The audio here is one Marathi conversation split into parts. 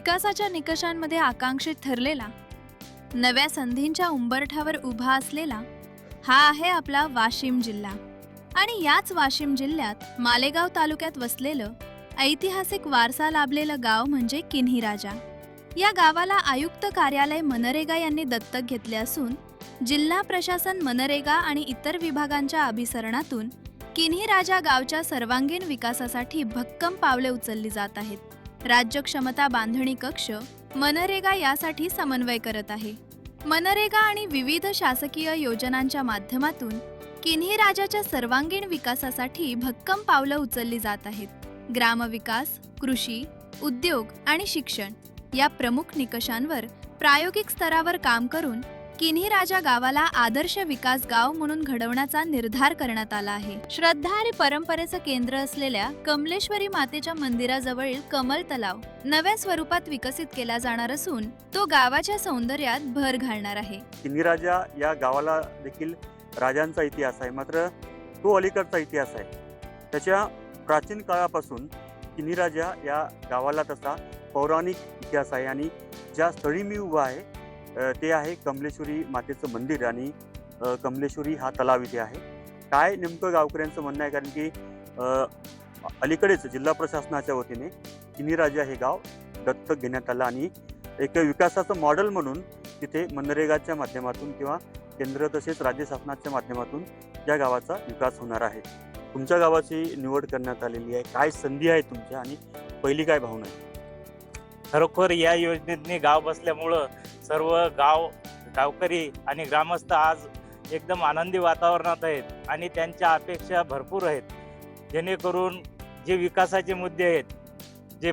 विकासाच्या निकषांमध्ये आकांक्षित ठरलेला नव्या संधींच्या उंबरठ्यावर उभा असलेला हा आहे आपला वाशिम जिल्हा. आणि याच वाशिम जिल्ह्यात मालेगाव तालुक्यात वसलेलं ऐतिहासिक वारसा लाभलेलं गाव म्हणजे किन्ही राजा या गावाला आयुक्त कार्यालय मनरेगा यांनी दत्तक घेतले असून जिल्हा प्रशासन मनरेगा आणि इतर विभागांच्या अभिसरणातून किन्ही राजा गावच्या सर्वांगीण विकासासाठी भक्कम पावले उचलली जात आहेत. राज्य क्षमता बांधणी कक्ष मनरेगा यासाठी समन्वय करत आहे. मनरेगा आणि विविध शासकीय योजनांच्या माध्यमातून किन्ही राजाच्या सर्वांगीण विकासासाठी भक्कम पावलं उचलली जात आहेत. ग्रामविकास कृषी उद्योग आणि शिक्षण या प्रमुख निकषांवर प्रायोगिक स्तरावर काम करून किन्ही राजा गावाला आदर्श विकास गाव म्हणून घडवण्याचा निर्धार करण्यात आला आहे. श्रद्धा आणि परंपरेचं केंद्र असलेल्या कमलेश्वरी मातेच्या मंदिराजवळील कमल तलाव नव्या स्वरूपात विकसित केला जाणार असून तो गावाच्या सौंदर्यात भर घालणार आहे. किन्ही राजा या गावाला देखील राजांचा इतिहास आहे. मात्र तो अलीकडचा इतिहास आहे. त्याच्या प्राचीन काळापासून किन्ही राजा या गावाला तसा पौराणिक इतिहास आहे आणि ज्या स्थळी मी उभा आहे ते आहे कमलेश्वरी मातेचं मंदिर आणि कमलेश्वरी हा तलाव इथे आहे. काय नेमकं गावकऱ्यांचं म्हणणं आहे? कारण की अलीकडेच जिल्हा प्रशासनाच्या वतीने किनीराजा हे गाव दत्तक घेण्यात आलं आणि एक विकासाचं मॉडेल म्हणून तिथे मनरेगाच्या माध्यमातून किंवा केंद्र तसेच राज्य शासनाच्या माध्यमातून या गावाचा विकास होणार आहे. तुमच्या गावाची निवड करण्यात आलेली आहे. काय संधी आहे तुमच्या? आणि पहिली काय भावना आहे? खरोखर या योजनेतनी गाव बसल्यामुळं सर्व गाव गावकरी आणि ग्रामस्थ आज एकदम आनंदी वातावरणात आहेत आणि त्यांच्या अपेक्षा भरपूर आहेत. जेणेकरून जे विकासाचे मुद्दे आहेत जे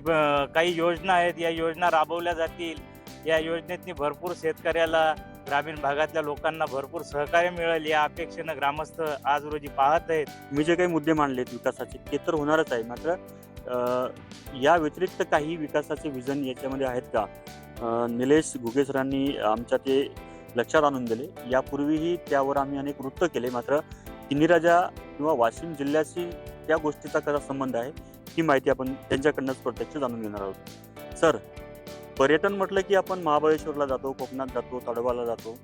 काही योजना आहेत या योजना राबवल्या जातील. या योजनेतनी भरपूर शेतकऱ्याला ग्रामीण भागातल्या लोकांना भरपूर सहकार्य मिळेल या अपेक्षेनं ग्रामस्थ आज रोजी पाहत आहेत. मी जे काही मुद्दे मांडलेत विकासाचे ते तर होणारच आहे. मात्र या व्यतिरिक्त काही विकासाचे विजन याच्यामध्ये आहेत का? निलेश घुगे सरांनी आमच्या ते लक्षात आणून दिले. यापूर्वीही त्यावर आम्ही अनेक वृत्त केले. मात्र किनीराजा किंवा वाशिम जिल्ह्याशी त्या गोष्टीचा कसा संबंध आहे ही माहिती आपण त्यांच्याकडनंच प्रत्यक्ष जाणून घेणार आहोत. सर पर्यटन म्हटलं की आपण महाबळेश्वरला जातो कोकणात जातो तडवाला जातो.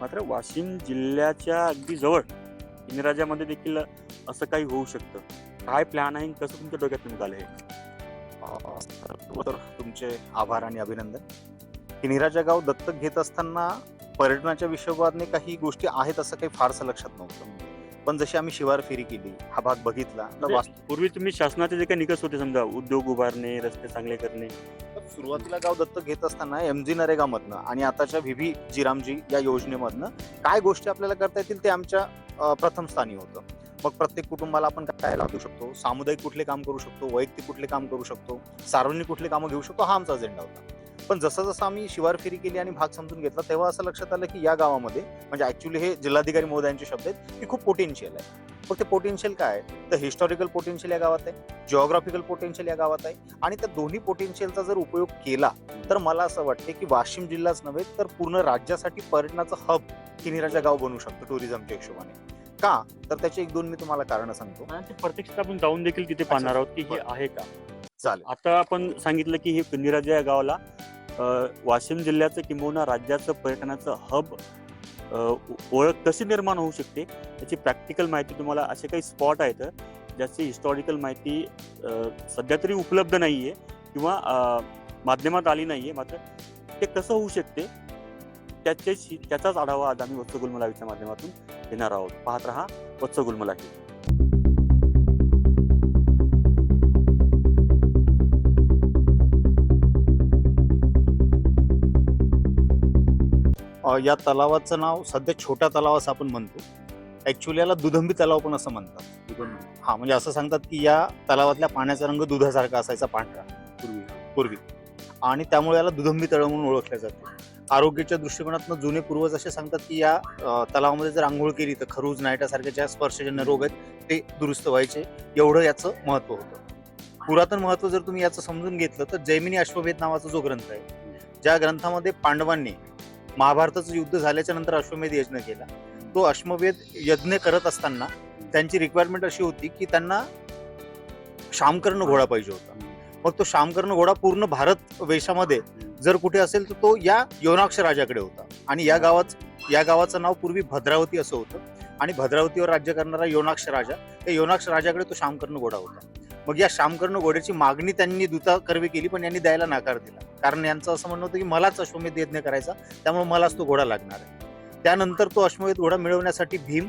मात्र वाशिम जिल्ह्याच्या अगदी जवळ किनीराजामध्ये देखील असं काही होऊ शकतं. काय प्लॅन आहे कसं तुमच्या डोक्यात तुम्ही आलं तर तुमचे आभार आणि अभिनंदन. निराजा गाव दत्तक घेत असताना पर्यटनाच्या विषयाने काही गोष्टी आहेत असं काही फारसं लक्षात नव्हतं. पण जशी आम्ही शिवार फेरी केली हा भाग बघितला तर वास्तू पूर्वी तुम्ही शासनाचे जे काही निकष होते समजा उद्योग उभारणे रस्ते चांगले करणे. सुरुवातीला गाव दत्तक घेत असताना एम जी नरेगामधनं आणि आताच्या व्ही व्ही जिरामजी या योजनेमधनं काय गोष्टी आपल्याला करता येतील ते आमच्या अं, प्रथम स्थानी होतं. मग प्रत्येक कुटुंबाला आपण काय लागू शकतो? सामुदायिक कुठले काम करू शकतो? वैयक्तिक कुठले काम करू शकतो? सार्वजनिक कुठले कामं घेऊ शकतो? हा आमचा अजेंडा होता. पण जसं जसं आम्ही शिवार फेरी केली आणि भाग समजून घेतला तेव्हा असं लक्षात आलं की या गावामध्ये म्हणजे ऍक्च्युली हे जिल्हाधिकारी महोदयांचे शब्द आहेत की खूप पोटेन्शियल आहे. मग ते पोटेन्शियल काय आहे? तर हिस्टॉरिकल पोटेन्शियल या गावात आहे जिओग्राफिकल पोटेन्शियल या गावात आहे आणि त्या दोन्ही पोटेन्शियलचा जर उपयोग केला तर मला असं वाटते की वाशिम जिल्हाच नव्हे तर पूर्ण राज्यासाठी पर्यटनाचं हब किनीराजा गाव बनू शकतं टुरिझमच्या हिशोबाने. का? तर त्याची एक दोन मी तुम्हाला कारण सांगतो. प्रत्यक्षात आपण जाऊन देखील तिथे पाहणार आहोत की हे. आहे का? चालेल. आता आपण सांगितलं की हे किनीराजा या गावाला वाशिम जिल्ह्याचं किंबहुना राज्याचं पर्यटनाचं हब ओळख कशी निर्माण होऊ शकते याची प्रॅक्टिकल माहिती तुम्हाला असे काही स्पॉट आहेत ज्याची हिस्टॉरिकल माहिती सध्या तरी उपलब्ध नाही आहे किंवा माध्यमात आली नाही आहे मात्र ते कसं होऊ शकते त्याच्याशी त्याचाच आढावा आज आम्ही वत्सगुलमलावीच्या माध्यमातून घेणार आहोत. पाहत रहा वत्स या तलावाचं नाव सध्या छोट्या तलाव असं आपण म्हणतो. ऍक्च्युली याला दुधंबी तलाव पण असं म्हणतात. हा म्हणजे असं सांगतात की या तलावातल्या पाण्याचा रंग दुधासारखा असायचा पांढरा. पूर्वी. पूर्वी. आणि त्यामुळे याला दुधंबी तळ म्हणून ओळखलं जाते. आरोग्याच्या दृष्टिकोनातून जुने पूर्वज असे सांगतात की या तलावामध्ये जर आंघोळ केली तर खरूज नायटासारखे ज्या स्पर्शजन्य रोग आहेत ते दुरुस्त व्हायचे. एवढं याचं महत्त्व होतं. पुरातन महत्त्व जर तुम्ही याचं समजून घेतलं तर जैमिनी अश्वभेद नावाचा जो ग्रंथ आहे ज्या ग्रंथामध्ये पांडवांनी महाभारताचं युद्ध झाल्याच्यानंतर अश्वमेध यज्ञ केला. तो अश्वमेध यज्ञ करत असताना त्यांची रिक्वायरमेंट अशी होती की त्यांना शामकर्ण घोडा पाहिजे होता. मग तो श्यामकर्ण घोडा पूर्ण भारत वेशामध्ये जर कुठे असेल तर तो या योनाक्ष राजाकडे होता. आणि या गावात या गावाचं नाव पूर्वी भद्रावती असं होतं. आणि भद्रावतीवर राज्य करणारा योनाक्ष राजा त्या योनाक्ष राजाकडे तो श्यामकर्ण घोडा होता. मग या श्यामकर्ण घोड्याची मागणी त्यांनी दुता कर्वी केली पण यांनी द्यायला नकार दिला. कारण यांचं असं म्हणणं होतं की मलाच अश्वमेध यज्ञ करायचा त्यामुळे मलाच तो घोडा लागणार आहे. त्यानंतर तो अश्वमेध घोडा मिळवण्यासाठी भीम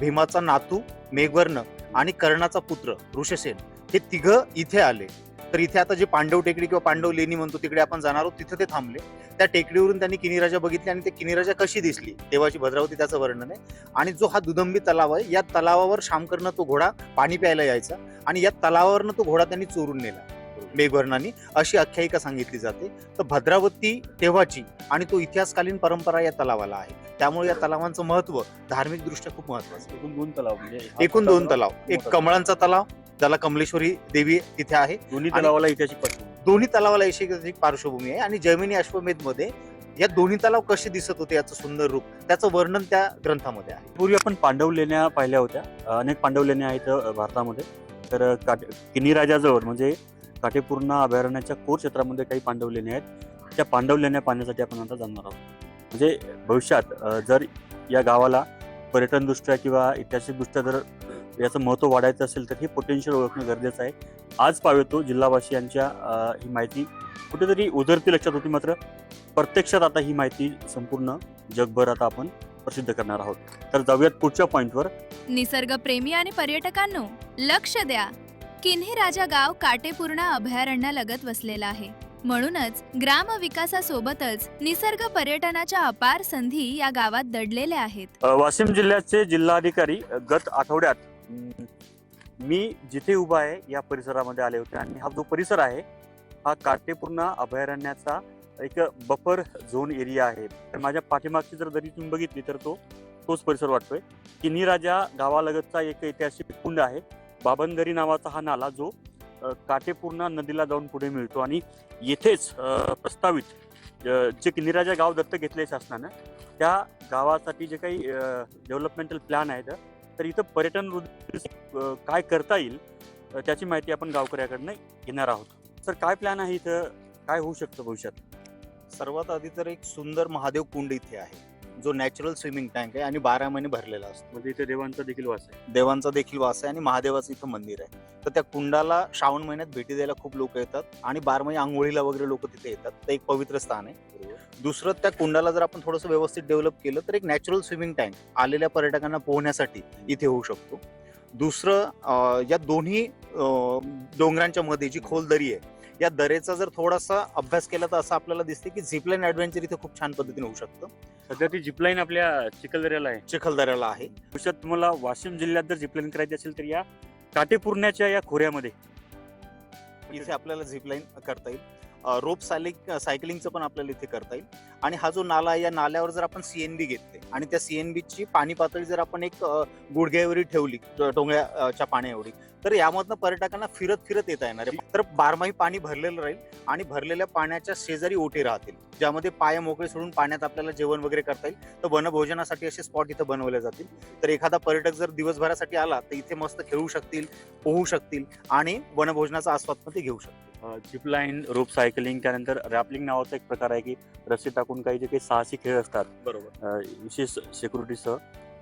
भीमाचा नातू मेघवर्ण आणि कर्णाचा पुत्र ऋषसेन हे तिघं इथे आले. तर इथे आता जे पांडव टेकडी किंवा पांडव लेणी म्हणतो तिकडे आपण जाणार आहोत तिथे ते थांबले. त्या टेकडीवरून त्यांनी किनीराजा बघितली आणि ते किनीराजा कशी दिसली? देवाची भद्रावती त्याचं वर्णन आहे. आणि जो हा दुदंबी तलाव आहे या तलावावर शामकर्ण तो घोडा पाणी प्यायला यायचा आणि या तलावावरनं तो घोडा त्यांनी चोरून नेला. मेघवर्णाने अशी आख्यायिका सांगितली जाते. तर भद्रावती तेव्हाची आणि तो इतिहासकालीन परंपरा या तलावाला आहे. त्यामुळे या तलावांचं महत्त्व धार्मिक दृष्ट्या खूप महत्वाचं एकूण दोन तलाव म्हणजे एकूण दोन तलाव. एक कमळांचा तलाव ज्याला कमलेश्वरी देवी तिथे आहे. दोन्ही तलावाला ऐतिहासिक पार्श्वभूमी. दोन्ही तलावाला ऐतिहासिक पार्श्वभूमी आहे. आणि जैमिनी अश्वमेधमध्ये या दोन्ही तलाव कसे दिसत होते याचं सुंदर रूप त्याचं वर्णन त्या ग्रंथामध्ये आहे. पूर्वी आपण पांडव लेण्या पाहिल्या होत्या. अनेक पांडव लेण्या आहेत भारतामध्ये. तर काटे किनी राजाजवळ म्हणजे काटेपूर्णा अभयारण्याच्या कोर क्षेत्रामध्ये काही पांडव लेण्या आहेत. त्या पांडव लेण्या पाहण्यासाठी आपण आता जाणार आहोत. म्हणजे भविष्यात जर या गावाला पर्यटनदृष्ट्या किंवा ऐतिहासिकदृष्ट्या जर याचं महत्त्व वाढायचं असेल तर हे पोटेन्शियल ओळखणं गरजेचं आहे. आज पावेतो जिल्हावासी यांच्या अ, ही माहिती. कुठेतरी उधरती लक्षात होती मात्र प्रत्यक्षात आता ही माहिती संपूर्ण जगभर आता आपण प्रसिद्ध करणार आहोत. तर जाऊयात पुढच्या पॉइंटवर निसर्गप्रेमी आणि पर्यटकांनो लक्ष द्या. किन्ही राजा गाव काटेपूर्णा अभयारण्यालगत वसलेला आहे. म्हणूनच ग्राम विकासासोबतच निसर्ग पर्यटनाच्या अपार संधी या गावात दडलेल्या आहेत. वाशिम जिल्ह्याचे जिल्हाधिकारी गत आठवड्यात मी जिथे उभा आहे या परिसरामध्ये आले होते. आणि हा जो परिसर आहे हा काटेपूर्णा अभयारण्याचा एक बफर झोन एरिया आहे. तर माझ्या पाठीमागची जर दरी तुम्ही बघितली तर तो तोच परिसर वाटतोय. किन्ही राजा गावालगतचा एक ऐतिहासिक कुंड आहे. बाबनदरी नावाचा हा नाला जो काटेपूर्णा नदीला जाऊन पुढे मिळतो. आणि येथेच प्रस्तावित जे किनीराजा गाव दत्तक घेतले शासनानं त्या गावासाठी जे काही डेव्हलपमेंटल प्लॅन आहेत तर इथं पर्यटन वृद्धी काय करता येईल त्याची माहिती आपण गावकऱ्याकडनं घेणार आहोत. सर काय प्लॅन आहे इथं? काय होऊ शकतं भविष्यात? सर्वात आधी तर एक सुंदर महादेव कुंड इथे आहे. जो नॅचरल स्विमिंग टँक आहे आणि बारा महिने भरलेला असतो. म्हणजे इथे देवांचा देखील वास आहे. देवांचा देखील वास आहे आणि महादेवाचं इथं मंदिर आहे. तर त्या कुंडाला श्रावण महिन्यात भेटी द्यायला खूप लोक येतात आणि बारमाही आंघोळीला वगैरे लोक तिथे येतात. तर एक पवित्र स्थान आहे. दुसरं त्या कुंडाला जर आपण थोडंसं व्यवस्थित डेव्हलप केलं तर एक नॅचरल स्विमिंग टँक आलेल्या पर्यटकांना पोहण्यासाठी इथे होऊ शकतो. दुसरं या दोन्ही डोंगरांच्या मध्ये जी खोल दरी आहे. या दरेचा जर थोडासा अभ्यास केला तर असं आपल्याला दिसते की झिपलाईन ऍडव्हेंचर इथे खूप छान पद्धतीने होऊ शकतं. सध्या ती जिपलाईन आपल्या चिखलदऱ्याला आहे. चिखलदऱ्याला आहे. भविष्यात तुम्हाला वाशिम जिल्ह्यात जर जिपलाईन करायची असेल तर या काटेपूर्ण्याच्या या खोऱ्यामध्ये. इथे आपल्याला झिपलाईन करता येईल. रोप सायलिंग सायकलिंगचं पण आपल्याला इथे करता येईल. आणि हा जो नाला आहे या नाल्यावर जर आपण सीएनबी घेतले आणि त्या सीएनबी ची पाणी पातळी जर आपण एक गुडघ्यावरी ठेवली डोंगळ्याच्या डोंगराच्या पाण्या एवढी तर यामधनं पर्यटकांना फिरत फिरत येता येणार आहे. तर बारमाही पाणी भरलेलं राहील आणि भरलेल्या पाण्याच्या शेजारी ओटे राहतील ज्यामध्ये पाय मोकळे सोडून पाण्यात आपल्याला जेवण वगैरे करता येईल. तर वनभोजनासाठी असे स्पॉट इथं बनवले जातील. तर एखादा पर्यटक जर दिवसभरासाठी आला तर इथे मस्त खेळू शकतील पोहू शकतील आणि वनभोजनाचा आस्वाद पण ते घेऊ शकतील. जिपलाईन रोप सायकलिंग त्यानंतर रॅपलिंग नावाचा एक प्रकार आहे की रस्सी टाकून काही जे काही साहसी खेळ असतात बरोबर. विशेष सिक्युरिटीसह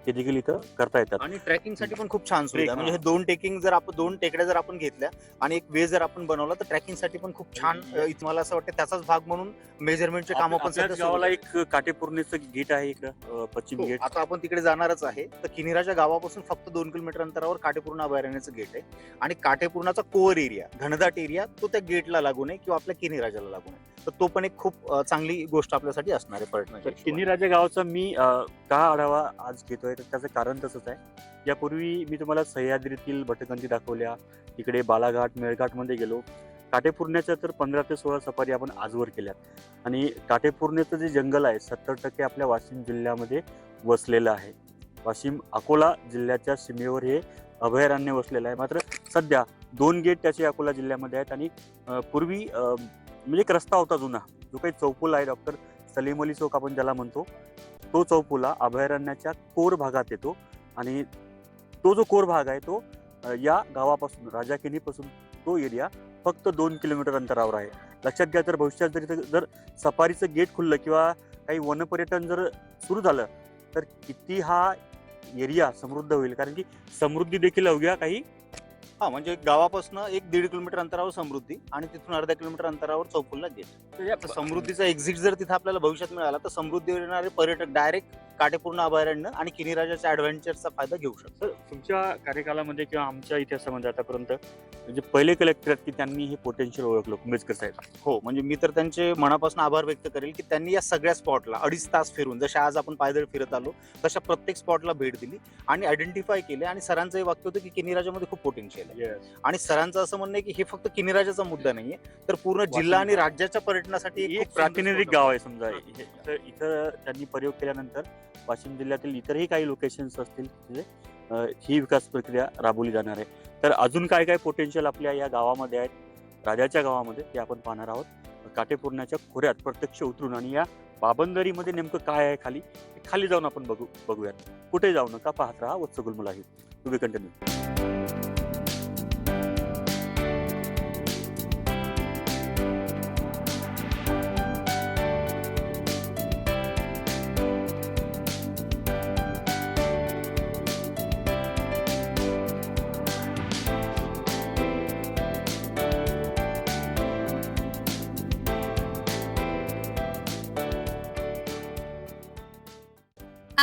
ते देखील इथं करता येतात आणि ट्रेकिंगसाठी पण खूप छान सुविधा आहे. म्हणजे हा. हे दोन टेकिंग जर आपण दोन टेकड्या जर आपण घेतल्या आणि एक वे जर आपण बनवला तर ट्रेकिंगसाठी पण खूप छान अ, इथं मला असं वाटतं त्याचाच भाग म्हणून मेजरमेंटचे काम पण आपल्याच सध्या सुरू गावाला आहेत. एक काटेपूर्णेचं गेट आहे इकडं अ, पश्चिम हो, गेट आता आपण तिकडे जाणारच आहे तर किनिराच्या गावापासून फक्त दोन किलोमीटर अंतरावर काटेपूर्ण अभयारण्याचं गेट आहे आणि काटेपूर्णाचा कोअर एरिया घनदाट एरिया तो त्या गेटला लागू नये किंवा आपल्या किनिराजाला लागू नये तर तो पण एक खूप अ, चांगली गोष्ट आपल्यासाठी असणार आहे तर पर्यटनाच्या किन्नी हिशोबाने. राजा गावाचा मी अ, का आढावा आज घेतोय तर त्याचं कारण तसंच आहे. यापूर्वी मी तुम्हाला सह्याद्रीतील भटकंती दाखवल्या इकडे बालाघाट मेळघाटमध्ये गेलो. काटेपूर्ण्याच्या तर पंधरा ते सोळा सफारी आपण आजवर केल्यात. आणि काटेपूर्ण्याचं जे जंगल आहे सत्तर टक्के आपल्या वाशिम जिल्ह्यामध्ये वसलेलं आहे. वाशिम अकोला जिल्ह्याच्या सीमेवर हे अभयारण्य वसलेलं आहे. मात्र सध्या दोन गेट त्याचे अकोला जिल्ह्यामध्ये आहेत आणि पूर्वी म्हणजे एक रस्ता होता जुना जो काही चौकुल आहे डॉक्टर सलीम अली चौक आपण ज्याला म्हणतो. तो चौपुला अभयारण्याच्या कोर भागात येतो आणि तो जो कोर भाग आहे तो या गावापासून राजाकिनीपासून तो एरिया फक्त दोन किलोमीटर अंतरावर आहे. लक्षात घ्या जर भविष्यात जर इथं जर सफारीचं गेट खुललं किंवा काही वनपर्यटन जर सुरू झालं तर किती हा एरिया समृद्ध होईल. कारण की समृद्धी देखील अवघ्या काही हा म्हणजे गावापासून एक दीड किलोमीटर अंतरावर समृद्धी आणि तिथून अर्धा किलोमीटर अंतरावर चौफुलला गेट समृद्धीचा एक्झिट जर तिथे आपल्याला भविष्यात मिळाला तर समृद्धीवर येणारे पर्यटक डायरेक्ट काटेपूर्ण अभयारण्य आणि किनीराजाच्या ऍडव्हेंचरचा फायदा घेऊ शकतात तर तुमच्या कार्यकालामध्ये किंवा आमच्या इतिहासामध्ये आतापर्यंत म्हणजे पहिले कलेक्टर आहेत की त्यांनी हे पोटेन्शियल ओळखलं कुंभेजकर साहेब? हो म्हणजे मी तर त्यांचे मनापासून आभार व्यक्त करेल की त्यांनी या सगळ्या स्पॉटला अडीच तास फिरून जसे आज आपण पायदळ फिरत आलो तशा प्रत्येक स्पॉटला भेट दिली आणि आयडेंटिफाय केले आणि सरांचं हे वाक्य होतं की किनीराजामध्ये खूप पोटेन्शियल आहे. आणि सरांचं असं म्हणणं आहे की हे फक्त किनीराजाचा मुद्दा नाहीये तर पूर्ण जिल्हा आणि राज्याच्या पर्यटनासाठी एक प्रातिनिधिक गाव आहे समजा. इथं त्यांनी प्रयोग केल्यानंतर वाशिम जिल्ह्यातील इतरही काही लोकेशन्स असतील म्हणजे, तिथे ही विकास प्रक्रिया राबवली जाणार आहे. तर अजून काय काय पोटेन्शियल आपल्या या गावामध्ये आहेत राजाच्या गावामध्ये ते आपण पाहणार आहोत. काटेपूर्णाच्या खोऱ्यात प्रत्यक्ष उतरून आणि या बाबंदरीमध्ये नेमकं काय आहे खाली खाली जाऊन आपण बघू बघूयात. कुठे जाऊ नका पाहत राहा वत्स गुलमलाही तुम्ही कंटिन्यू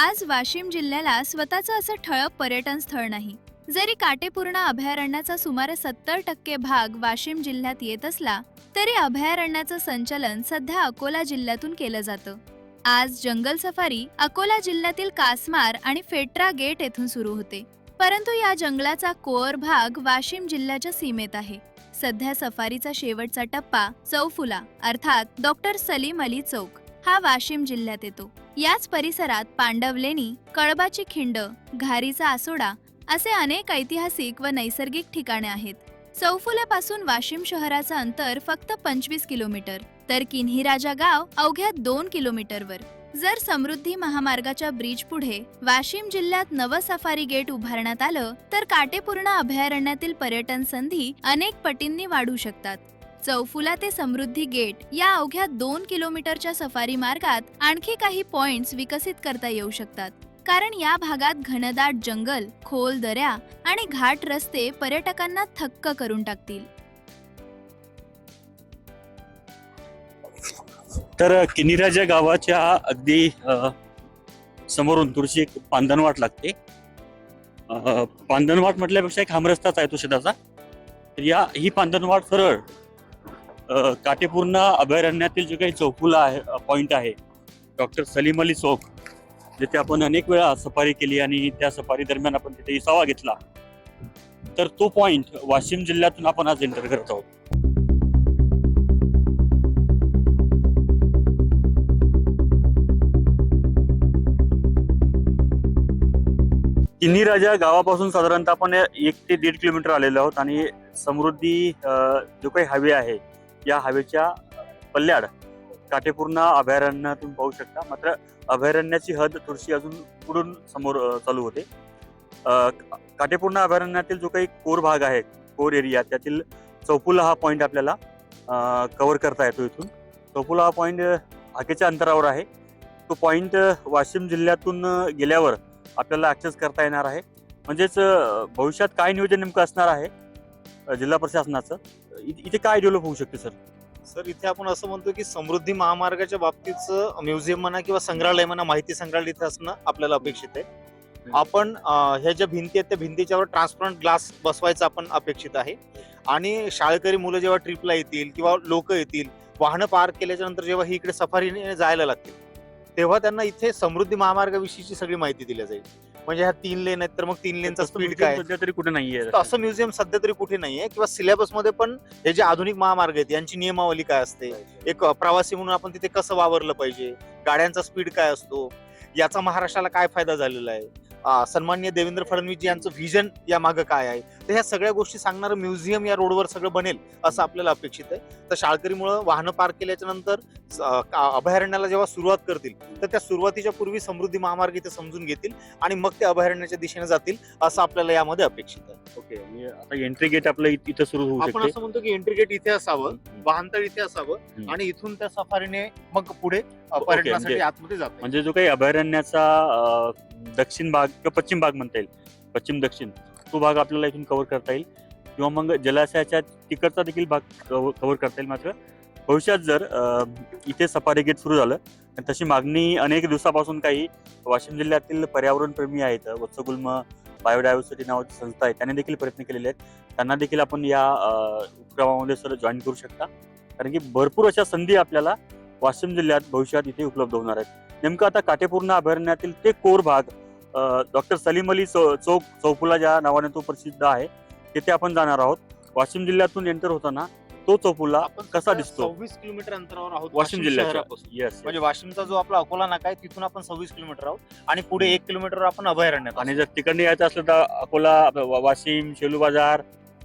आज वाशिम जिल्ह्याला स्वतःचं असं ठळक पर्यटन स्थळ नाही. जरी काटेपूर्ण अभयारण्याचा सुमारे सत्तर टक्के भाग वाशिम जिल्ह्यात येत असला तरी अभयारण्याचं संचलन सध्या अकोला जिल्ह्यातून केलं जातं. आज जंगल सफारी अकोला जिल्ह्यातील कासमार आणि फेट्रा गेट येथून सुरू होते. परंतु या जंगलाचा कोअर भाग वाशिम जिल्ह्याच्या सीमेत आहे. सध्या सफारीचा शेवटचा टप्पा चौफुला अर्थात डॉक्टर सलीम अली चौक. हा वाशिम जिल्ह्यात येतो. याच परिसरात पांडवलेणी कळबाची खिंड घारीचा आसोडा असे अनेक ऐतिहासिक व नैसर्गिक ठिकाणे आहेत. चौफुल्यापासून वाशिम शहराचं अंतर फक्त पंचवीस किलोमीटर तर किन्हीराजा गाव अवघ्या दोन किलोमीटरवर. जर समृद्धी महामार्गाच्या ब्रिज पुढे वाशिम जिल्ह्यात नवं सफारी गेट उभारण्यात आलं तर काटेपूर्ण अभयारण्यातील पर्यटन संधी अनेक पटींनी वाढू शकतात. चौफुला ते समृद्धी गेट या अवघ्या दोन किलोमीटरच्या सफारी मार्गात आणखी काही पॉइंट्स विकसित करता येऊ शकतात. कारण या भागात घनदाट जंगल खोल दऱ्या आणि घाट रस्ते पर्यटकांना थक्क करून टाकतील. तर किनीराजा गावाच्या अगदी समोरून थोडीशी एक पांदनवाट लागते. पांदनवाट म्हटल्यापेक्षा एक हमरस्ताच आहे तो शेताचा तर या ही पांदनवाट सरळ काटेपूर्ण अभयारण्यातील जे काही चौफुला आहे पॉईंट आहे डॉक्टर सलीम अली चौक जिथे आपण अनेक वेळा सफारी केली आणि त्या सफारी दरम्यान आपण तिथे इसावा घेतला तर तो पॉईंट वाशिम जिल्ह्यातून आपण आज एंटर करत आहोत. किन्ही राजा गावापासून साधारणतः आपण एक ते दीड किलोमीटर आलेलो आहोत आणि समृद्धी जो काही हवे आहे या हवेच्या पल्ल्याड काटेपूर्ण अभयारण्यातून पाहू शकता. मात्र अभयारण्याची हद थोडीशी अजून पुढून समोर चालू होते. काटेपूर्णा काटेपूर्ण अभयारण्यातील जो काही कोर भाग आहे कोर एरिया त्यातील चौपुला हा पॉईंट आपल्याला कवर करता येतो इथून. चौपुला हा पॉईंट हाकेच्या अंतरावर आहे. तो पॉईंट वाशिम जिल्ह्यातून गेल्यावर आपल्याला ॲक्सेस करता येणार आहे. म्हणजेच भविष्यात काय नियोजन नेमकं असणार आहे अ, जिल्हा प्रशासनाचं. इ- इथे काय डेव्हलप होऊ शकते सर? सर इथे आपण असं म्हणतो की समृद्धी महामार्गाच्या बाबतीतचं म्युझियम म्हणा किंवा संग्रहालय म्हणा माहिती संग्रहालय इथे असणं आपल्याला अपेक्षित आहे. आपण अं, ह्या ज्या भिंती आहेत त्या भिंतीच्यावर ट्रान्सपरंट ग्लास बसवायचं आपण अपेक्षित आहे. आणि शाळकरी मुलं जेव्हा ट्रिपला येतील किंवा लोक येतील वाहनं पार्क केल्याच्यानंतर जेव्हा ही इकडे सफारीने जायला लागतील तेव्हा त्यांना इथे समृद्धी महामार्गाविषयीची सगळी माहिती दिली जाईल. म्हणजे ह्या तीन लेन आहेत तर मग तीन लेनचा स्पीड काय? सध्या तरी कुठे नाहीये तर असं म्युझियम सध्या तरी कुठे नाहीये किंवा सिलेबसमध्ये पण हे जे आधुनिक महामार्ग आहेत यांची नियमावली काय असते? एक प्रवासी म्हणून आपण तिथे कसं वावरलं पाहिजे? गाड्यांचा स्पीड काय असतो? याचा महाराष्ट्राला काय फायदा झालेला आहे? सन्माननीय देवेंद्र फडणवीस यांचं व्हिजन या मागं काय आहे? तर ह्या सगळ्या गोष्टी सांगणारं म्युझियम या रोडवर सगळं बनेल असं आपल्याला अपेक्षित आहे. तर शाळकरीमुळं वाहनं पार्क केल्याच्यानंतर अभयारण्याला जेव्हा सुरुवात करतील तर त्या सुरुवातीच्या पूर्वी समृद्धी महामार्ग इथे समजून घेतील आणि मग ते अभयारण्याच्या दिशेने जातील असं आपल्याला यामध्ये अपेक्षित आहे. ओके आणि आता एंट्री गेट आपलं इथं सुरू होऊ आपण असं म्हणतो की एंट्री गेट इथे असावं. वाहनतळ इथे असावं. आणि इथून त्या सफारीने मग पुढे ओके, पर्यटनासाठी म्हणजे- आतमध्ये जात म्हणजे जो काही अभयारण्याचा दक्षिण भाग किंवा पश्चिम भाग म्हणता येईल पश्चिम दक्षिण. तो भाग आपल्याला इथून कव्हर करता येईल. किंवा मग जलाशयाच्या तिकडचा देखील भाग कव्हर करता येईल मात्र. भविष्यात जर इथे सफारी गेट सुरू झालं आणि तशी मागणी अनेक दिवसापासून काही वाशिम जिल्ह्यातील पर्यावरण प्रेमी आहेत. वत्सगुल्म बायोडायव्हर्सिटी नावाची संस्था आहे त्यांनी देखील प्रयत्न केलेले आहेत. त्यांना देखील आपण या उपक्रमामध्ये सर जॉईन करू शकता. कारण की भरपूर अशा संधी आपल्याला वाशिम जिल्ह्यात भविष्यात इथे उपलब्ध होणार आहेत. नेमकं आता काटेपूर्ण अभयारण्यातील ते कोर भाग डॉक्टर सलीम अली चौ- चौक चौफुला ज्या नावाने तो प्रसिद्ध आहे तिथे आपण जाणार आहोत. वाशिम जिल्ह्यातून एंटर होताना तो चौफुला कसा दिसतो? सव्वीस किलोमीटर अंतरावर आहोत वाशिम शहरापासून. येस म्हणजे वाशिमचा जो आपला अकोला नाका आहे तिथून आपण सव्वीस किलोमीटर आहोत. आणि पुढे एक किलोमीटर आपण अभयारण्यात आणि जर तिकडनं यायचं असलं तर अकोला वाशिम शेलू बाजार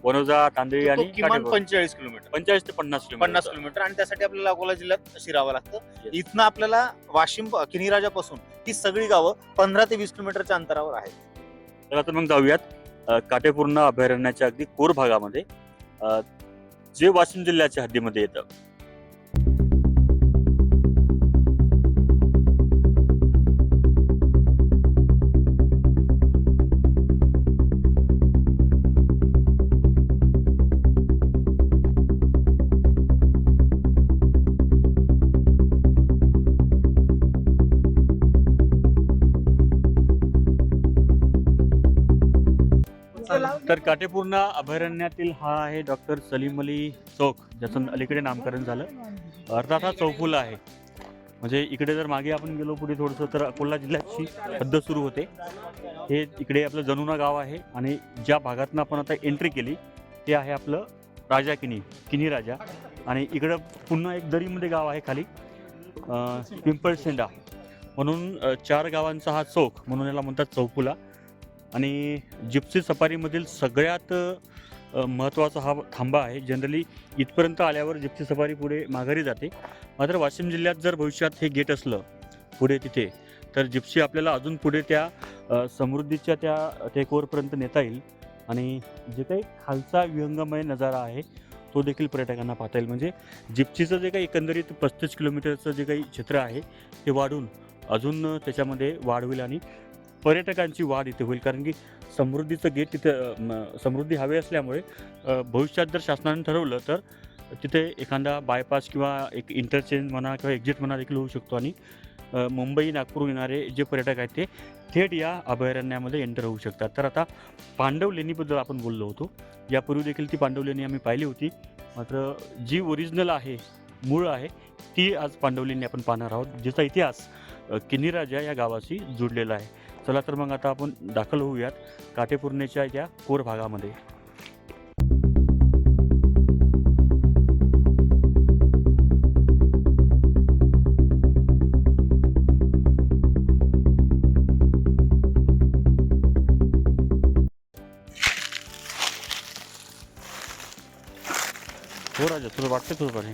वनोजा तांदळी तो आणि किमान काटेपूर. पंचेचाळीस किलोमीटर. पंचेचाळीस ते पन्नास किलोमीटर. पन्नास किलोमीटर. आणि त्यासाठी आपल्याला अकोला जिल्ह्यात शिरावं लागतं. Yes. इथनं आपल्याला वाशिम किनीराजापासून ही सगळी गावं पंधरा ते वीस किलोमीटरच्या अंतरावर आहेत. चला तर मग जाऊयात अ, काटेपूर्ण अभयारण्याच्या अगदी कोर भागामध्ये. अ, जे वाशिम जिल्ह्याच्या हद्दीमध्ये येतं तर काटेपूर्ण अभयारण्यातील हा आहे डॉक्टर सलीम अली चौक ज्याचं अलीकडे नामकरण झालं. अर्थात हा चौफुला आहे. म्हणजे इकडे जर मागे आपण गेलो पुढे थोडंसं तर अकोला जिल्ह्याची हद्द सुरू होते. हे इकडे आपलं जनुना गाव आहे आणि ज्या भागातनं आपण आता एंट्री केली ते आहे आपलं राजा किनी किनी राजा. आणि इकडं पुन्हा एक दरीमध्ये गाव आहे खाली अं, पिंपळसेंडा म्हणून चार गावांचा हा चौक म्हणून याला म्हणतात चौफुला. आणि जिप्सी सफारीमधील सगळ्यात महत्त्वाचा हा थांबा आहे. जनरली इथपर्यंत आल्यावर जिप्सी सफारी पुढे माघारी जाते. मात्र वाशिम जिल्ह्यात जर भविष्यात हे गेट असलं पुढे तिथे तर जिप्सी आपल्याला अजून पुढे त्या समृद्धीच्या त्या टेकवरपर्यंत नेता येईल. आणि जे काही खालचा विहंगमय नजारा आहे तो देखील पर्यटकांना पाहता येईल. म्हणजे जिप्सीचं जे काही एकंदरीत पस्तीस किलोमीटरचं जे काही क्षेत्र आहे ते वाढून अजून त्याच्यामध्ये वाढ होईल आणि पर्यटकांची वाढ इथे होईल. कारण की समृद्धीचं गेट तिथे म, समृद्धी हवे असल्यामुळे भविष्यात जर शासनाने ठरवलं तर तिथे एखादा बायपास किंवा एक इंटरचेंज म्हणा किंवा एक्झिट म्हणा देखील होऊ शकतो. आणि मुंबई नागपूर येणारे जे पर्यटक आहेत ते थेट या अभयारण्यामध्ये एंटर होऊ शकतात. तर आता पांडव लेणीबद्दल आपण बोललो होतो. यापूर्वी देखील ती पांडव लेणी आम्ही पाहिली होती. मात्र जी ओरिजिनल आहे मूळ आहे ती आज पांडव लेणी आपण पाहणार आहोत जिचा इतिहास अ, किनीराजा या गावाशी जुडलेला आहे. चला तर मग आता आपण दाखल होऊयात काटेपूर्णेच्या या कोर भागामध्ये. हो राजा तुला वाटतं तुझं पण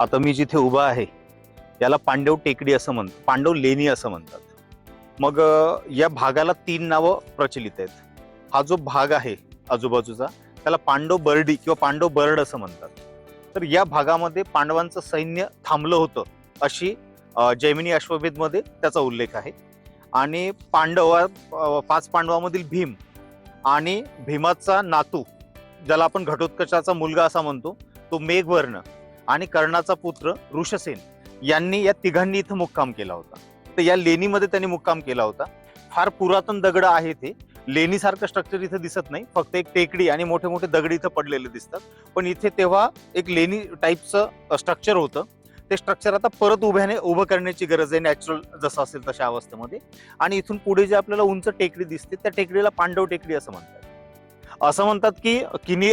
आता मी जिथे उभा आहे याला पांडव टेकडी असं म्हणतात पांडव लेणी असं म्हणतात. मग या भागाला तीन नावं प्रचलित आहेत. हा जो भाग आहे आजूबाजूचा त्याला पांडव बर्डी किंवा पांडव बर्ड असं म्हणतात. तर या भागामध्ये पांडवांचं सैन्य थांबलं होतं अशी जैमिनी अश्वभेदमध्ये त्याचा उल्लेख आहे. आणि पांडव पाच पांडवामधील भीम आणि भीमाचा नातू ज्याला आपण घटोत्कचाचा मुलगा असा म्हणतो तो मेघवर्ण. आणि कर्णाचा पुत्र ऋषसेन यांनी या तिघांनी इथं मुक्काम केला होता. तर या लेणीमध्ये त्यांनी मुक्काम केला होता. फार पुरातन दगड आहे ते लेणीसारखं स्ट्रक्चर इथं दिसत नाही. फक्त एक टेकडी आणि मोठे मोठे दगड इथं पडलेले दिसतात. पण इथे तेव्हा एक लेणी टाईपचं स्ट्रक्चर होतं. ते स्ट्रक्चर आता परत उभ्याने उभं करण्याची गरज आहे नॅचरल जसं असेल तशा अवस्थेमध्ये. आणि इथून पुढे जे आपल्याला उंच टेकडी दिसते त्या टेकडीला पांडव टेकडी असं म्हणतात. असं म्हणतात की किनी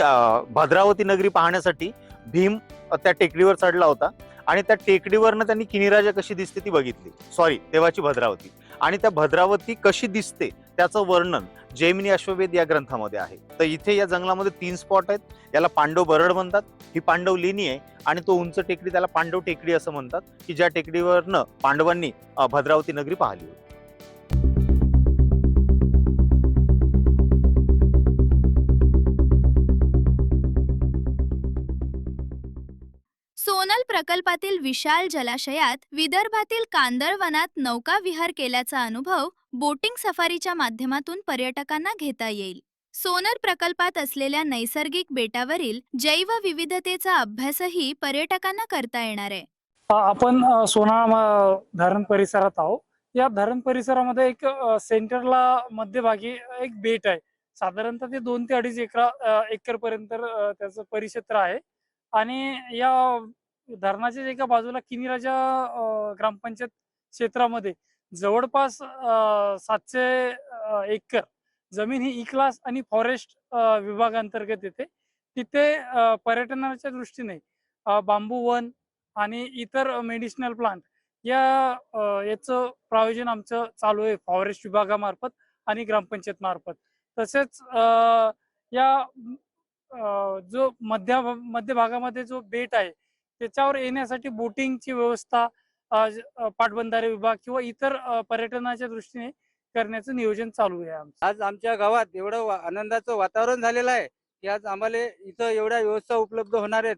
भद्रावती नगरी पाहण्यासाठी भीम त्या टेकडीवर चढला होता. आणि त्या टेकडीवरनं त्यांनी किनीराजा कशी दिसते ती बघितली. सॉरी तेव्हाची भद्रावती. आणि त्या भद्रावती कशी दिसते त्याचं वर्णन जैमिनी अश्ववेद या ग्रंथामध्ये आहे. तर इथे या जंगलामध्ये तीन स्पॉट आहेत. याला पांडव बरड म्हणतात. ही पांडव लेणी आहे आणि तो उंच टेकडी त्याला पांडव टेकडी असं म्हणतात की ज्या टेकडीवरनं पांडवांनी भद्रावती नगरी पाहिली होती. सोनल प्रकल्पातील विशाल जलाशयात विदर्भातील कांदळवनात नौका विहार केल्याचा अनुभव बोटिंग सफारीच्या माध्यमातून पर्यटकांना घेता येईल. सोनल प्रकल्पात असलेल्या नैसर्गिक बेटावरील जैवविविधतेचा अभ्यासही पर्यटकांना करता येणार आहे. आपण सोनाळा धरण परिसरात आहोत. या धरण परिसरामध्ये एक सेंटरला मध्यभागी एक बेट आहे. साधारणतः ते दोन ते अडीच एकरा एकर पर्यंत त्याचं परिक्षेत्र आहे. आणि या धरणाच्या एका बाजूला किनीराजा ग्रामपंचायत क्षेत्रामध्ये जवळपास अ, सातशे एकर जमीन ही ई क्लास आणि फॉरेस्ट विभागांतर्गत येते. तिथे पर्यटनाच्या दृष्टीने बांबू वन आणि इतर मेडिसिनल प्लांट या याचं प्रायोजन आमचं चालू आहे फॉरेस्ट विभागामार्फत आणि ग्रामपंचायत मार्फत. तसेच या जो मध्य मध्य भागामध्ये जो बेट आहे त्याच्यावर येण्यासाठी बोटिंगची व्यवस्था पाटबंधारे विभाग किंवा इतर पर्यटनाच्या दृष्टीने करण्याचं नियोजन चालू आहे आमचं. आज आमच्या गावात एवढं आनंदाचं वातावरण झालेलं आहे की आज आम्हाला इथं एवढ्या व्यवस्था उपलब्ध होणार आहेत.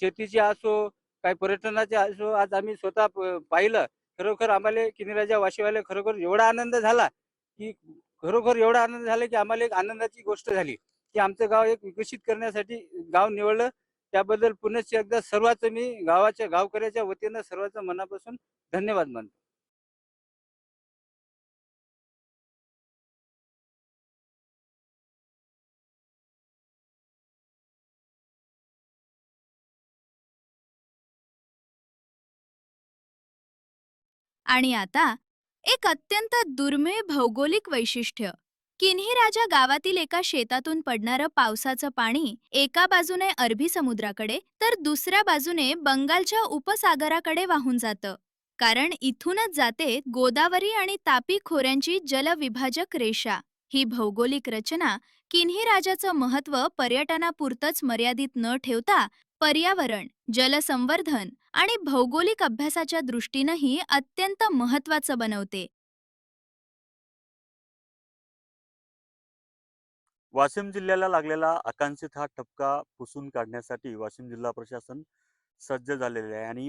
शेतीची असो काही पर्यटनाची असो आज आम्ही स्वतः पाहिलं. खरोखर आम्हाला किनीराजा वाशिवाले खरोखर एवढा आनंद झाला की खरोखर एवढा आनंद झाला की आम्हाला एक आनंदाची गोष्ट झाली. की आमचं गाव एक विकसित करण्यासाठी गाव निवडलं. त्याबद्दल पुनश्च एकदा सर्वांचं मी गावाच्या गावकऱ्याच्या वतीनं सर्वांचं मनापासून धन्यवाद मानतो. आणि आता एक अत्यंत दुर्मिळ भौगोलिक वैशिष्ट्य. किन्ही राजा गावातील एका शेतातून पडणारं पावसाचं पाणी एका बाजूने अरबी समुद्राकडे तर दुसऱ्या बाजूने बंगालच्या उपसागराकडे वाहून जातं. कारण इथूनच जाते गोदावरी आणि तापी खोऱ्यांची जलविभाजक रेषा. ही भौगोलिक रचना किन्ही राजाचं महत्त्व पर्यटनापुरतंच मर्यादित न ठेवता पर्यावरण जलसंवर्धन आणि भौगोलिक अभ्यासाच्या दृष्टीनंही अत्यंत महत्त्वाचं बनवते. वाशिम जिल्ह्याला लागलेला आकांक्षित हा ठपका पुसून काढण्यासाठी वाशिम जिल्हा प्रशासन सज्ज झालेले आहे आणि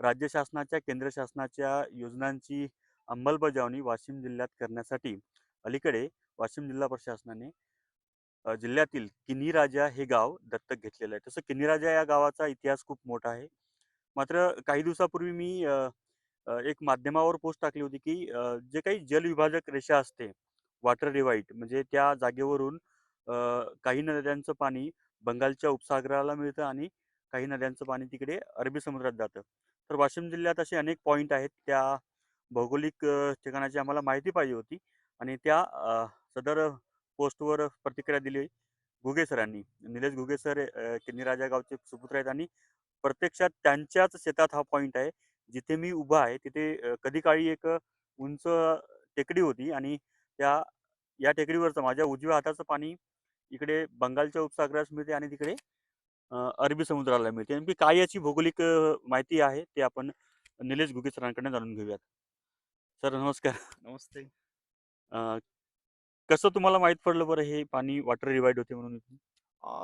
राज्य शासनाच्या केंद्र शासनाच्या योजनांची अंमलबजावणी वाशिम जिल्ह्यात करण्यासाठी अलीकडे वाशिम जिल्हा प्रशासनाने जिल्ह्यातील किनीराजा हे गाव दत्तक घेतलेलं आहे. तसं किनीराजा या गावाचा इतिहास खूप मोठा आहे. मात्र काही दिवसापूर्वी मी एक माध्यमावर पोस्ट टाकली होती की जे काही जलविभाजक रेषा असते वॉटर डिवाईड म्हणजे त्या जागेवरून काही नद्यांचं पाणी बंगालच्या उपसागराला मिळतं आणि काही नद्यांचं पाणी तिकडे अरबी समुद्रात जातं. तर वाशिम जिल्ह्यात असे अनेक पॉईंट आहेत. त्या भौगोलिक ठिकाणाची आम्हाला माहिती पाहिजे होती आणि त्या सदर पोस्टवर प्रतिक्रिया दिली घुगे सरांनी. निलेश घुगे सर किन्नीराजा गावचे सुपुत्र आहेत आणि प्रत्यक्षात त्यांच्याच शेतात हा पॉईंट आहे. जिथे मी उभा आहे तिथे कधी काळी एक उंच टेकडी होती आणि त्या या टेकडीवरचं माझ्या उजव्या हाताचं पाणी इकडे बंगालच्या उपसागरास मिळते आणि तिकडे अरबी समुद्राला मिळते. नेमकी काय याची भौगोलिक माहिती आहे ते आपण निलेश घुगे सरांकडे जाणून घेऊयात. सर नमस्कार. नमस्ते. अ, कसं तुम्हाला माहीत पडलं बरं हे पाणी वॉटर डिवाइड होते म्हणून?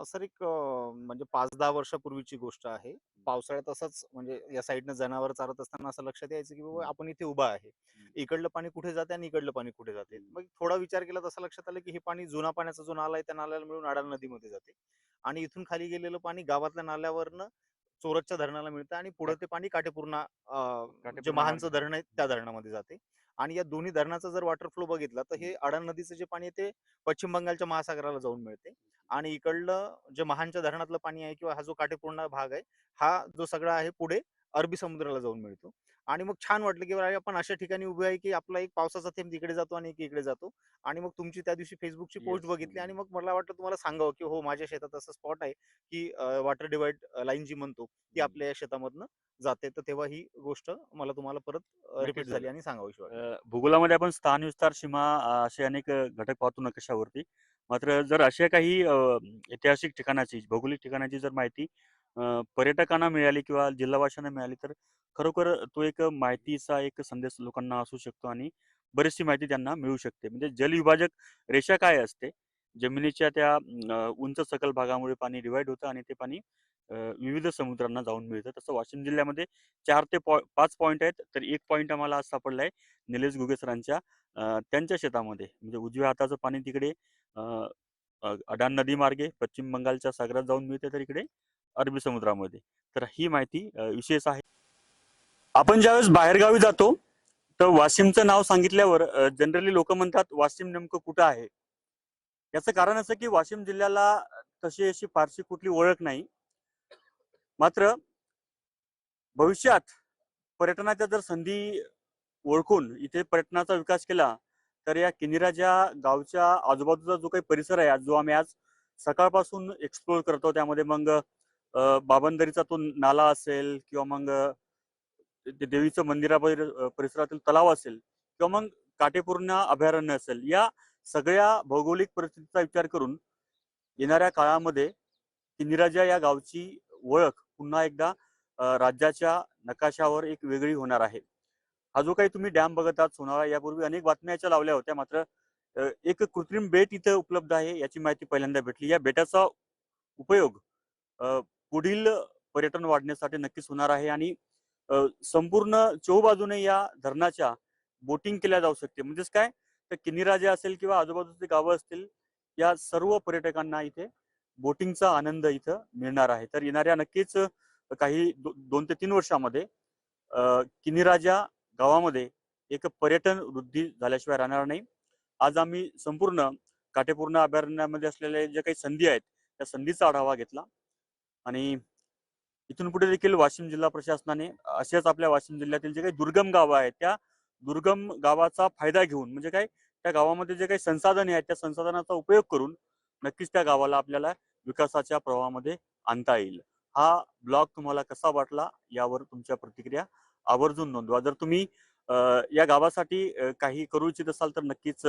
सर एक म्हणजे पाच दहा वर्षापूर्वीची गोष्ट आहे. पावसाळ्यात असंच म्हणजे या साईडनं जनावर चारत असताना असं लक्षात यायचं की बाबा आपण इथे उभा आहे. इकडलं पाणी कुठे जाते आणि इकडलं पाणी कुठे जाते? मग थोडा विचार केला तसं लक्षात आलं की हे पाणी जुना पाण्याचा जो नाला आहे त्या नाल्याला मिळून आडाल नदीमध्ये जाते. आणि इथून खाली गेलेलं पाणी गावातल्या नाल्यावरनं चोरतच्या धरणाला मिळतं आणि पुढे ते पाणी काटेपूर्णा जे महानचं. धरण आहे त्या धरणामध्ये जाते. आणि या दोन्ही धरणाचा जर वॉटर फ्लो बघितला तर हे. अडाण नदीचं जे पाणी आहे ते पश्चिम बंगालच्या महासागराला जाऊन मिळते. आणि इकडलं जे महानच्या धरणातलं पाणी आहे किंवा हा जो काटेपूर्णा भाग आहे हा जो सगळा आहे पुढे अरबी समुद्राला जाऊन मिळतो. आणि मग छान वाटलं की आपण अशा ठिकाणी उभे आहे की आपला एक पावसाचा थेंब तिकडे जातो आणि एक इकडे जातो. आणि मग तुमची त्या दिवशी फेसबुकची पोस्ट. बघितली आणि मग मला वाटलं तुम्हाला सांगावं की हो माझ्या शेतात असं स्पॉट आहे की वॉटर डिवाइड लाईन जी म्हणतो ती आपल्या या शेतामधनं जाते. तर तेव्हा ही गोष्ट मला तुम्हाला परत रिपीट झाली. आणि सांगावीशी भूगोलामध्ये आपण स्थान विस्तार सीमा असे अनेक घटक पाहतो नकाशावरती मात्र जर अशा काही ऐतिहासिक ठिकाणाची भौगोलिक ठिकाणाची जर माहिती पर्यटकांना मिळाली किंवा जिल्हावाशांना मिळाली तर खरोखर तो एक माहितीचा एक संदेश लोकांना असू शकतो आणि बरीचशी माहिती त्यांना मिळू शकते. म्हणजे जलविभाजक रेषा काय असते? जमिनीच्या त्या उंच सकल भागामुळे पाणी डिवाइड होतं आणि ते पाणी विविध समुद्रांना जाऊन मिळतं. तसं वाशिम जिल्ह्यामध्ये चार ते पॉ पाच पॉईंट आहेत तर एक पॉईंट आम्हाला आज सापडला आहे निलेश गुगे सरांच्या त्यांच्या शेतामध्ये. म्हणजे उजव्या हाताचं पाणी तिकडे अ, अडान नदी मार्गे पश्चिम बंगालच्या सागरात जाऊन मिळते तर इकडे अरबी समुद्रामध्ये. तर ही माहिती विशेष आहे. आपण ज्यावेळेस बाहेरगावी जातो तर वाशिमचं नाव सांगितल्यावर जनरली लोक म्हणतात वाशिम नेमकं कुठं आहे? याचं कारण असं की वाशिम जिल्ह्याला तशी अशी फारशी कुठली ओळख नाही. मात्र भविष्यात पर्यटनाच्या जर संधी ओळखून इथे पर्यटनाचा विकास केला तर या किनिराच्या गावच्या आजूबाजूचा जो काही परिसर आहे जो आम्ही आज सकाळपासून एक्सप्लोर करतो त्यामध्ये मग बाबंदरीचा तो नाला असेल किंवा मग देवीचं मंदिरा परिसरातील तलाव असेल किंवा मग काटेपूर्णा अभयारण्य असेल या सगळ्या भौगोलिक परिस्थितीचा विचार करून येणाऱ्या काळामध्ये किनिराजा या गावची ओळख पुन्हा एकदा राज्याच्या नकाशावर एक वेगळी होणार आहे. हा जो काही तुम्ही डॅम बघत आहात सोनाळा यापूर्वी अनेक बातम्या याच्या लावल्या होत्या मात्र एक कृत्रिम बेट इथं उपलब्ध आहे याची माहिती पहिल्यांदा भेटली. या बेटाचा उपयोग पुढील पर्यटन वाढण्यासाठी नक्कीच होणार आहे आणि संपूर्ण चौबाजूने या धरणाच्या बोटिंग केल्या जाऊ शकते. म्हणजेच काय? तर किनीराजे असेल किंवा आजूबाजूचे गावं असतील या सर्व पर्यटकांना इथे बोटिंगचा आनंद इथं मिळणार आहे. तर येणाऱ्या नक्कीच काही दो, दोन ते तीन वर्षामध्ये किनीराजा गावामध्ये एक पर्यटन वृद्धी झाल्याशिवाय राहणार नाही. आज आम्ही संपूर्ण काटेपूर्ण अभयारण्यामध्ये असलेल्या ज्या काही संधी आहेत त्या संधीचा आढावा घेतला. आणि इथून पुढे देखील वाशिम जिल्हा प्रशासनाने असेच आपल्या वाशिम जिल्ह्यातील जे काही दुर्गम गावं आहेत त्या दुर्गम गावाचा फायदा घेऊन म्हणजे काय त्या गावामध्ये जे काही संसाधने आहेत त्या संसाधनाचा उपयोग करून नक्कीच त्या गावाला आपल्याला विकासाच्या प्रवाहामध्ये आणता येईल. हा ब्लॉग तुम्हाला कसा वाटला यावर तुमच्या प्रतिक्रिया आवर्जून नोंदवा. जर तुम्ही या गावासाठी काही करू इच्छित असाल तर नक्कीच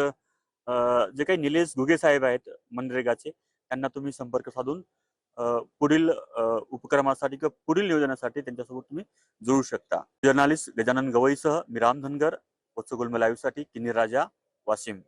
जे काही निलेश घुगे साहेब आहेत मनरेगाचे त्यांना तुम्ही संपर्क साधून पुढील उपक्रमासाठी किंवा पुढील नियोजनासाठी त्यांच्यासोबत तुम्ही जुळू शकता. जर्नालिस्ट गजानन गवईसह मी राम धनगर वत्सगुल्म लाईव्ह किन्नी राजा वाशिम.